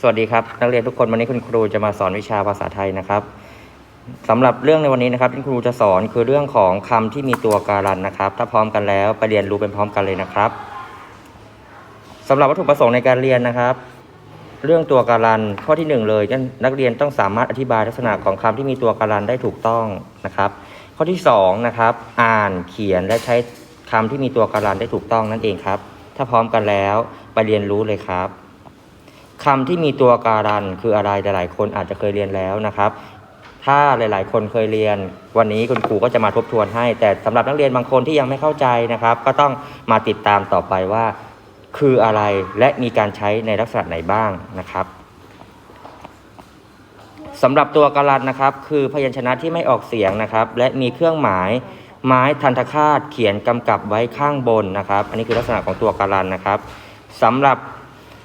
สวัสดีครับ นักเรียนทุกคนวันนี้คุณครูจะมาสอนวิชาภาษาไทยนะครับสำหรับเรื่องในวันนี้นะครับที่ครูจะสอนคือเรื่องของคำที่มีตัวการันนะครับ ถ้าพร้อมกันแล้วไปเรียนรู้เป็นพร้อมกันเลยนะครับสำหรับวัตถุประสงค์ในการเรียนนะครับ เรื่องตัวการันข้อที่หนึ่งเลยนักเรียนต้องสามารถอธิบายลักษณะของคำที่มีตัวการันได้ถูกต้องนะครับ ข้อที่สองนะครับอ่านเขียนและใช้คำที่มีตัวการันได้ถูกต้องนั่นเองครับ ถ้าพร้อมกันแล้วไปเรียนรู้เลยครับ คำที่มีตัวการันคืออะไรหลายๆคนอาจจะเคยเรียนแล้วนะครับ ถ้าหลาย ๆ คนเคยเรียน วันนี้คุณครูก็จะมาทบทวนให้ แต่สำหรับนักเรียนบางคนที่ยังไม่เข้าใจนะครับ ก็ต้องมาติดตามต่อไปว่า คืออะไรและมีการใช้ในลักษณะไหนบ้างนะครับสำหรับตัวการันนะครับ คือพยัญชนะที่ไม่ออกเสียงนะครับ และมีเครื่องหมายไม้ทันทคาตเขียนกำกับไว้ข้างบนนะครับ อันนี้คือลักษณะของตัวการันนะครับสำหรับ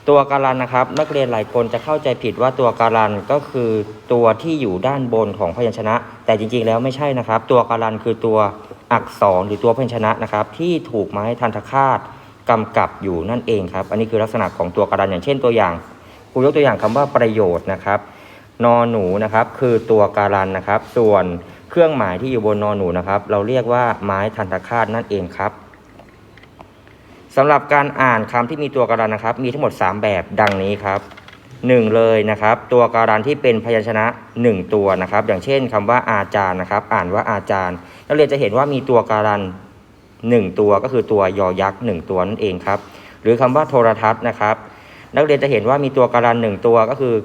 ตัวการันนะครับ นักเรียนหลายคนจะเข้าใจผิดว่าตัวการันก็คือตัวที่อยู่ด้านบนของพยัญชนะ แต่จริงๆแล้วไม่ใช่นะครับ ตัวการันคือตัวอักษรหรือตัวพยัญชนะนะครับ ที่ถูกไม้ทันทคาตกำกับอยู่นั่นเองครับ อันนี้คือลักษณะของตัวการันอย่างเช่นตัวอย่างครูยกตัวอย่างคำว่าประโยชน์นะครับนอหนูนะครับ คือตัวการันนะครับ ส่วนเครื่องหมายที่อยู่บนนอหนูนะครับ เราเรียกว่าไม้ทันตคาตนั่นเองครับ สำหรับการอ่านคำที่มีตัวการันนะครับ มีทั้งหมด 3 แบบดังนี้ครับหนึ่งเลยนะครับ ตัวการันที่เป็นพยัญชนะ 1 ตัวนะครับ อย่างเช่นคำว่าอาจารย์นะครับ อ่านว่าอาจารย์นักเรียนจะเห็นว่ามีตัวการัน1 ตัวก็คือตัวยอยักษ์1ตัวนั่นเองครับ หรือคำว่าโทรทัศน์นะครับ นักเรียนจะเห็นว่ามีตัวการันหนึ่งตัวก็คือ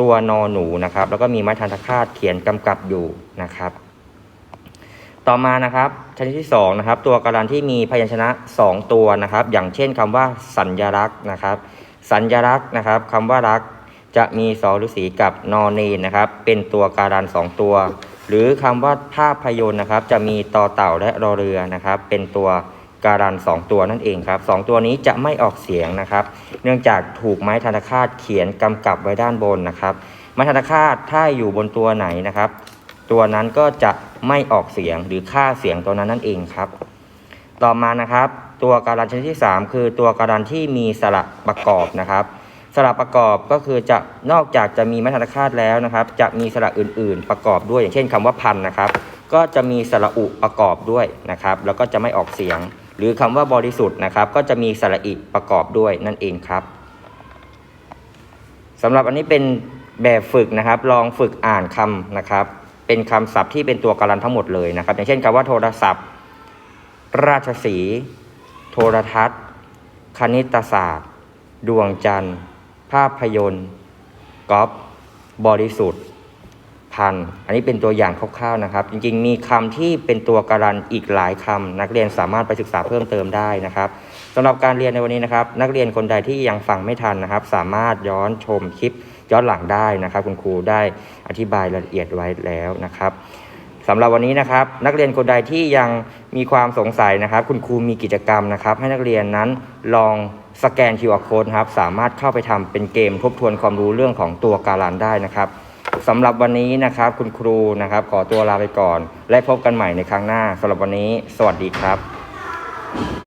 ตัวนอหนูนะครับ แล้วก็มีไม้ทันตคาตเขียนกำกับอยู่นะครับ ต่อมานะครับชนิดที่2นะครับตัวการันที่มีพยัญชนะ 2 ตัวนะครับ อย่างเช่นคำว่าสัญลักษณ์นะครับ สัญลักษณ์นะครับคำว่ารักจะมีสอฤษีกับนอเนนนะครับ เป็นตัวการัน 2 ตัว หรือคำว่าภาพยนตร์นะครับ จะมีต่อเต่าและรอเรือนะครับ เป็นตัวการัน 2 ตัวนั่นเองครับสองตัวนี้จะไม่ออกเสียงนะครับ เนื่องจากถูกไม้ธนคาตเขียนกำกับไว้ด้านบนนะครับไม้ธนคาตถ้าอยู่บนตัวไหนนะครับ ตัวนั้นก็จะไม่ออกเสียงหรือค่าเสียงตัวนั้นนั่นเองครับ ต่อมานะครับ ตัวการันชนิดที่ 3 คือตัวการันที่มีสระประกอบนะครับสระประกอบก็คือจะนอกจากจะมีม้ธนคาตแล้วนะครับ จะมีสระอื่น ๆ ประกอบด้วยอย่างเช่นคำว่าพันนะครับ ก็จะมีสระอุประกอบด้วยนะครับ แล้วก็จะไม่ออกเสียง หรือคำว่าบริสุทธิ์นะครับ ก็จะมีสระอิประกอบด้วยนั่นเองครับสำหรับอันนี้เป็นแบบฝึกนะครับ ลองฝึกอ่านคำนะครับ เป็นคำศัพท์ที่เป็นตัวการันทั้งหมดเลยนะครับ อย่างเช่นคำว่าโทรศัพท์ ราชสี โทรทัศน์ คณิตศาสตร์ ดวงจันทร์ ภาพยนตร์กอล์ฟบริสุทธิ์ พันอันนี้เป็นตัวอย่างคร่าวๆนะครับ จริงๆ มีคำที่เป็นตัวการันอีกหลายคำนักเรียนสามารถไปศึกษาเพิ่มเติมได้นะครับสำหรับการเรียนในวันนี้นะครับ นักเรียนคนใดที่ยังฟังไม่ทันนะครับ สามารถย้อนชมคลิปย้อนหลังได้นะครับ คุณครูได้อธิบายรายละเอียดไว้แล้วนะครับสำหรับวันนี้นะครับ นักเรียนคนใดที่ยังมีความสงสัยนะครับ คุณครูมีกิจกรรมนะครับ ให้นักเรียนนั้นลองสแกน QR code ครับสามารถเข้าไปทำเป็นเกมทบทวนความรู้เรื่องของตัวการันได้นะครับ สำหรับวันนี้นะครับคุณครูนะครับ ขอตัวลาไปก่อน และพบกันใหม่ในครั้งหน้าสำหรับวันนี้ สวัสดีครับ